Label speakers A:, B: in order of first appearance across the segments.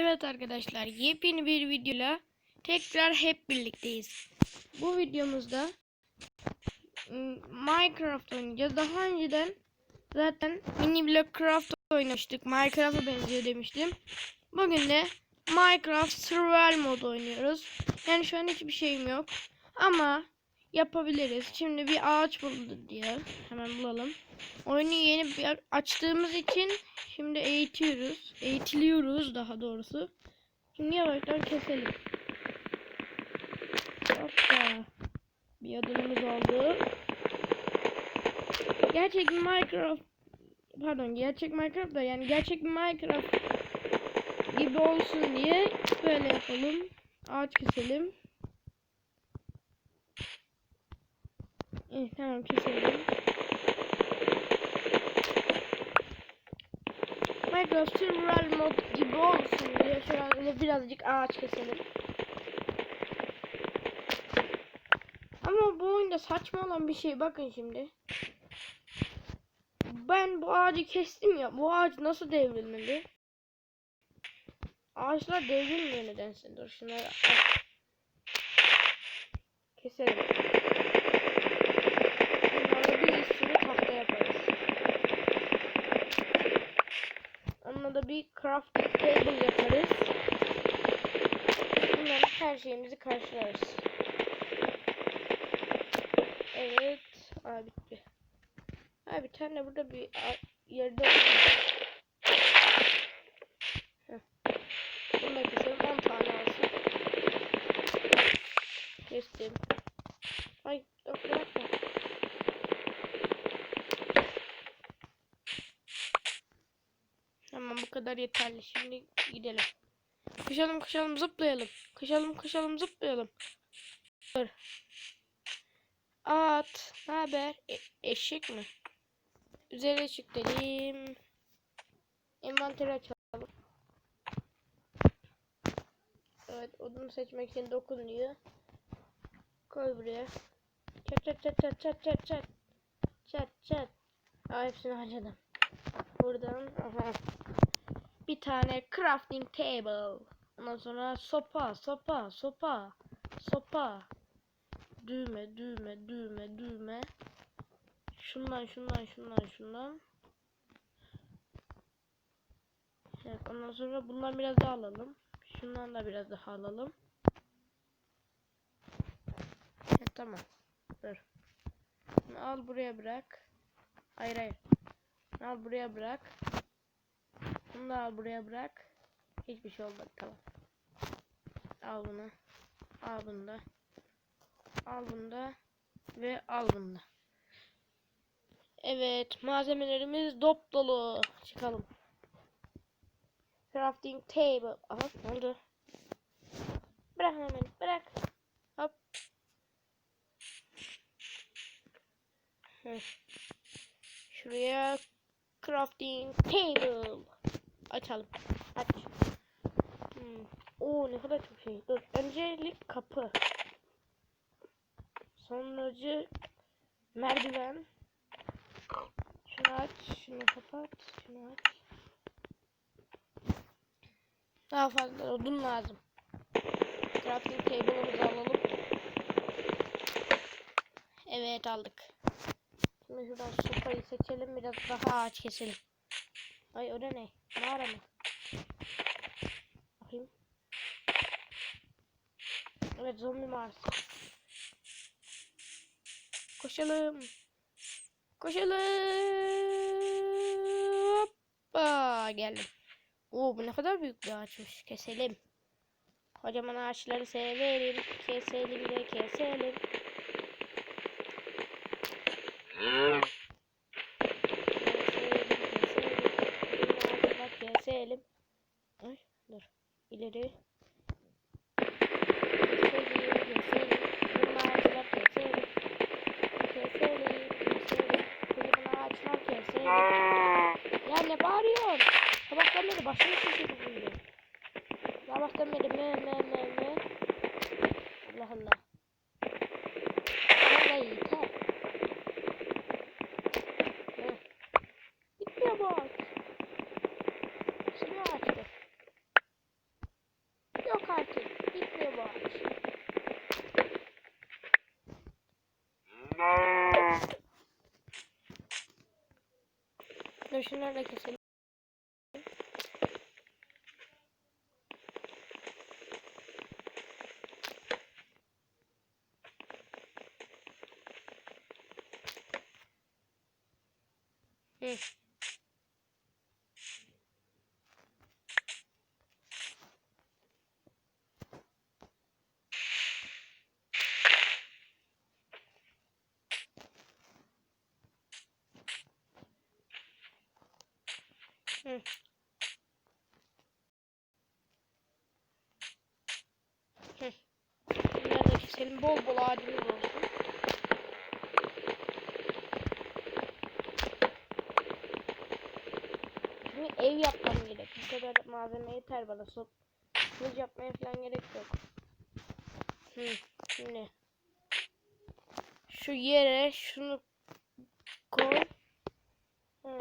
A: Evet arkadaşlar yepyeni bir videoyla tekrar hep birlikteyiz. Bu videomuzda Minecraft oynayacağız. Daha önceden zaten mini blockcraft oynamıştık. Minecraft'a benziyor demiştim. Bugün de Minecraft Survival mod oynuyoruz. Yani şu an hiçbir şeyim yok. Ama yapabiliriz. Şimdi bir ağaç bulduk diye. Hemen bulalım. Oyunu yeni bir açtığımız için şimdi eğitiyoruz. Eğitiliyoruz daha doğrusu. Şimdi yavaştan keselim. Hoppa. Bir adımımız oldu. Gerçek Minecraft pardon gerçek Minecraft da yani gerçek Minecraft gibi olsun diye böyle yapalım. Ağaç keselim. Evet tamam keselim. Survival mod gibi olsun diye şöyle birazcık ağaç keselim. Ama bu oyunda saçma olan bir şey bakın şimdi. Ben bu ağacı kestim ya. Bu ağaç nasıl devrilmeli? Ağaçlar devrilmiyor nedense. Dur şunları. Keselim. Bunlarla bir sürü tahta yaparız. Onunla da bir crafting table yaparız. Bunların her şeyimizi karşılarız. Evet. Aa bitti. Ha bir tane burada bir yerde. Bunu keselim 10 tane alsın. Kestim. Ay yok. Tamam bu kadar yeterli. Şimdi gidelim. Koşalım koşalım zıplayalım. Koşalım koşalım zıplayalım. Dur. At. Ne haber? E- eşek mi? Üzerine çık dedim. Envanteri açalım. Evet odunu seçmek için dokun diyor. Koy buraya. Çat çat çat çat çat çat çat. Çat çat. Aa hepsini harcadım. Buradan aha. Bir tane crafting table. Ondan sonra sopa, sopa, sopa, sopa. Düğme, düğme, düğme, düğme. Şundan, şundan, şundan, şundan. Evet, ondan sonra bundan biraz daha alalım. Şundan da biraz daha alalım. Evet, tamam. Dur. Bunu al buraya bırak. Hayır hayır. Al buraya bırak. Bunu da al buraya bırak. Hiçbir şey olmadı tamam. Al bunu. Al bunu da. Al bunu da. Ve al bunu da. Evet malzemelerimiz dop dolu. Çıkalım. Crafting table. Aha ne oldu? Bırak hemen bırak. Hop. Şuraya crafting table. Açalım. Aç. Hmm. Oo ne kadar çok şey. Dur. Öncelik kapı. Sonracı merdiven. Şunu aç. Şunu kapat. Şunu aç. Daha fazla odun lazım. Crafting table'ımızı alalım. Evet aldık. Şimdi şuradan sopayı seçelim. Biraz daha ağaç keselim. Ay o da ne? Mağara mı? Bakayım. Evet zombi mağarası. Koşalım. Koşalım. Hoppa geldim. Oo bu ne kadar büyük bir ağaçmış. Keselim. Kocaman ağaçları severim. Keselim de keselim keselim. Bunun ağacı bak, Keselim. Ay dur. İleri. Keselim, keselim. Bunun ağacı bak, keselim. Keselim, keselim. Kocaman ağaçlar keselim. Ya ne bağırıyorsun? Sabahtan beri başını Kurşunlarla keselim. Hı. Hı. Bunları da. Bol bol ağacımız olsun. Şimdi ev yapmam gerek. Bu kadar malzeme yeter bana. Sop kılıç yapmaya falan gerek yok. Hı. Şimdi şu yere şunu koy. Hı.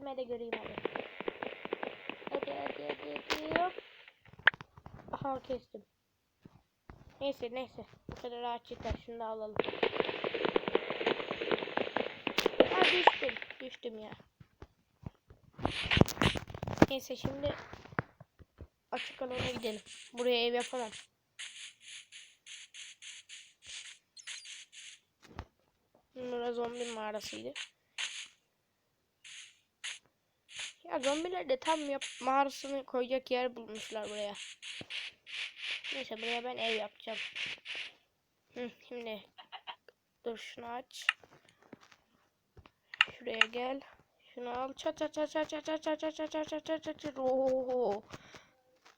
A: Kesilme de göreyim hadi. Hadi hadi hadi hadi hop. Aha kestim. Neyse neyse. Bu kadar ağaç yeter. Şunu da alalım. Ha düştüm. Düştüm ya. Neyse şimdi açık alana gidelim. Buraya ev yapamam. Burası zombi mağarasıydı. Ya zombiler de tam yap mağarasını koyacak yer bulmuşlar buraya. Neyse buraya ben ev yapacağım. Hı, şimdi dur şunu aç. Şuraya gel. Şunu al. Çat çat çat çat çat çat çat çat çat çat çat çat çat.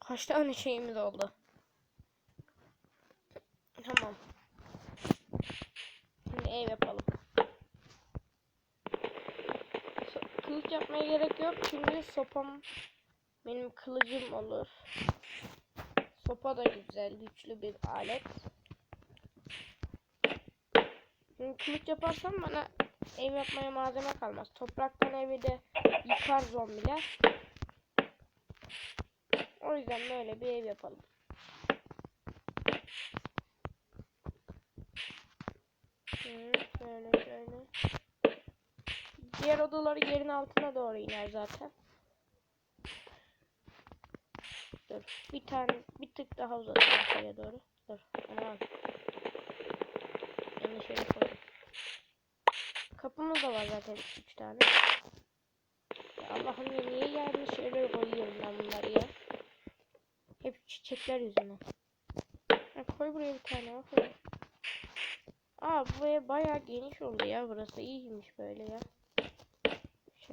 A: Kaç tane şeyimiz oldu. Tamam. Şimdi ev yapalım. So- Kılıç yapmaya gerek yok çünkü sopam benim kılıcım olur. Sopa da güzel, güçlü bir alet. Şimdi kılıç yaparsam bana ev yapmaya malzeme kalmaz. Topraktan evi de yıkar zombiler. O yüzden böyle bir ev yapalım. Hı, şöyle şöyle. Diğer odaları yerin altına doğru iner zaten. Dur. Bir tane bir tık daha uzatalım şuraya doğru. Dur. Aman. Yanlış yere koydum. Kapımız da var zaten 3 tane. Ya Allah'ım ya niye yanlış yere koyuyorum ben bunları ya. Hep çiçekler yüzünden. Ha, koy buraya bir tane oraya. Aa buraya bayağı geniş oldu ya burası iyiymiş böyle ya.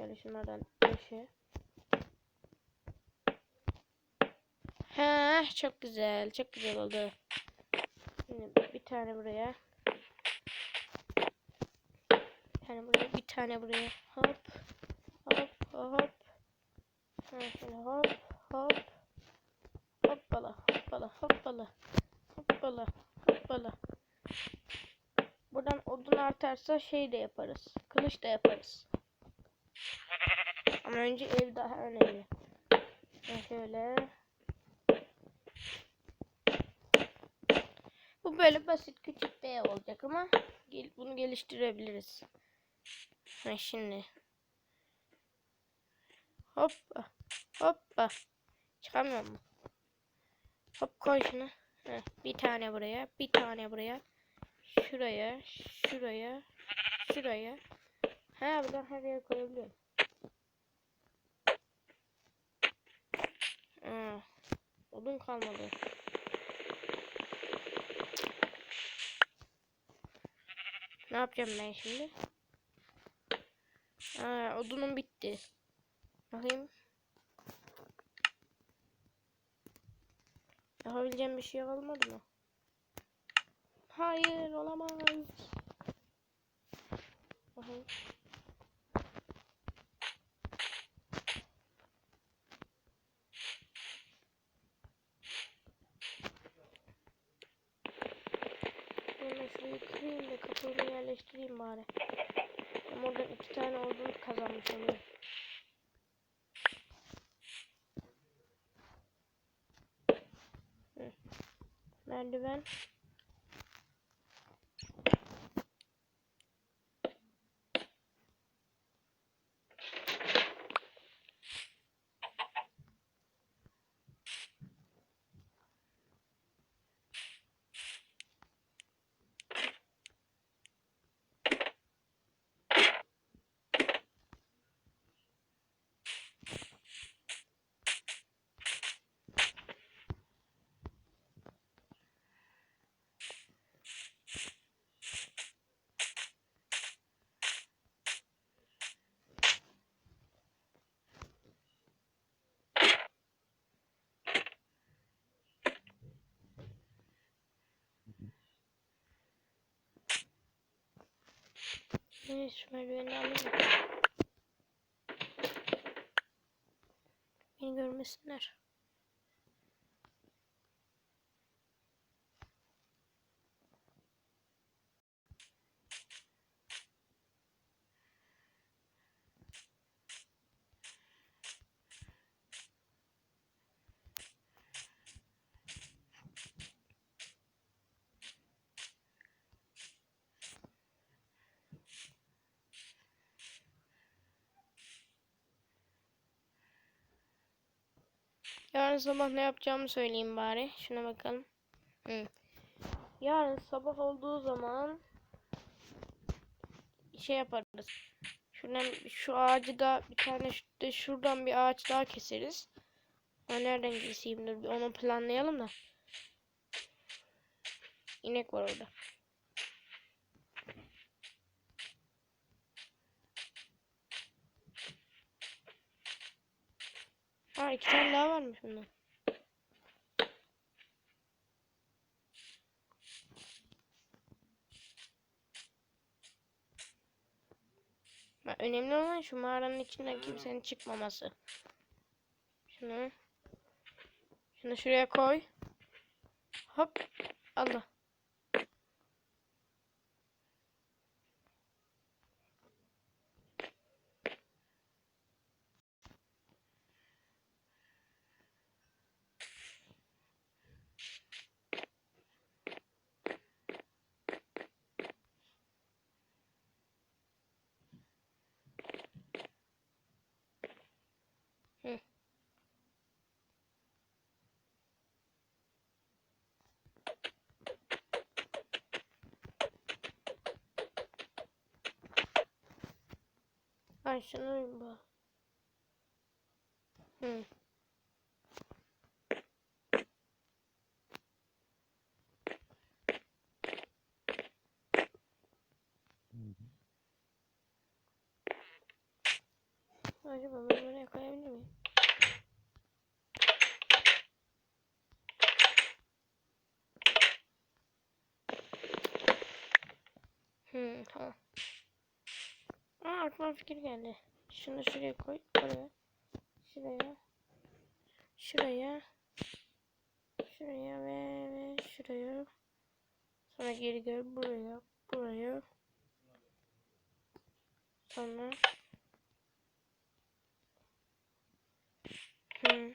A: Şöyle şunlardan döşe. Ha çok güzel çok güzel oldu. Şimdi bir tane buraya. Bir tane buraya bir tane buraya. Hop hop hop. Şöyle hop hop. Hoppala hoppala hoppala. Hoppala hoppala. Buradan odun artarsa şey de yaparız. Kılıç da yaparız. Ama önce ev daha önemli. Ha, şöyle. Bu böyle basit küçük bir ev olacak ama gel bunu geliştirebiliriz. Ha şimdi. Hoppa. Hoppa. Çıkamıyor mu? Hop koy şunu. Heh, bir tane buraya, bir tane buraya. Şuraya, şuraya, şuraya. Ha buradan her yere koyabiliyorum. Aa, odun kalmadı. Ne yapacağım ben şimdi? Aa, odunum bitti. Bakayım. Yapabileceğim bir şey olmadı mı? Hayır olamaz. Bakayım. Ben şurayı kırayım da yerleştireyim bari. Ama oradan iki tane odun kazanmış oluyor. Merdiven. Neyse şu merdiveni alayım. Beni görmesinler. Yarın sabah ne yapacağımı söyleyeyim bari. Şuna bakalım. Hı. Yarın sabah olduğu zaman şey yaparız. Şuradan şu ağacı da bir tane de şuradan bir ağaç daha keseriz. Ha nereden keseyim dur onu planlayalım da. İnek var orada. Ha iki tane daha varmış bundan. Ha, önemli olan şu mağaranın içinden kimsenin çıkmaması. Şunu. Şunu şuraya koy. Hop. Allah. Hı. Ay şunu bir bak. Hı. Acaba ben buraya koyabilir miyim? Hmm, tamam. Aklıma fikir geldi. Şunu şuraya koy. Oraya. Şuraya. Şuraya. Şuraya ve, ve şuraya. Sonra geri gel buraya. Buraya. Sonra. Hmm.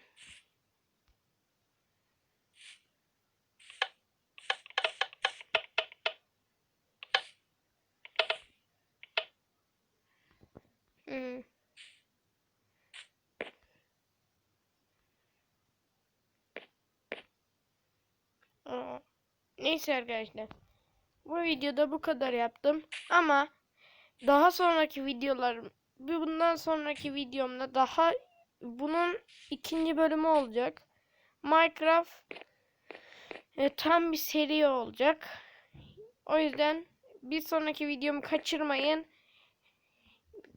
A: Aa, Neyse arkadaşlar. Bu videoda bu kadar yaptım. Ama daha sonraki videolarım bundan sonraki videomda daha bunun ikinci bölümü olacak. Minecraft e, tam bir seri olacak. O yüzden bir sonraki videomu kaçırmayın.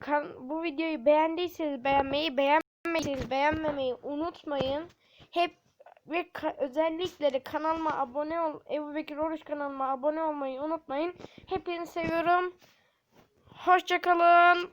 A: Kan- bu videoyu beğendiyseniz beğenmeyi, beğenmediyseniz beğenmemeyi unutmayın. Hep ve ka- özellikle de kanalıma abone ol, Ebu Bekir Oruç kanalıma abone olmayı unutmayın. Hepinizi seviyorum. Hoşçakalın.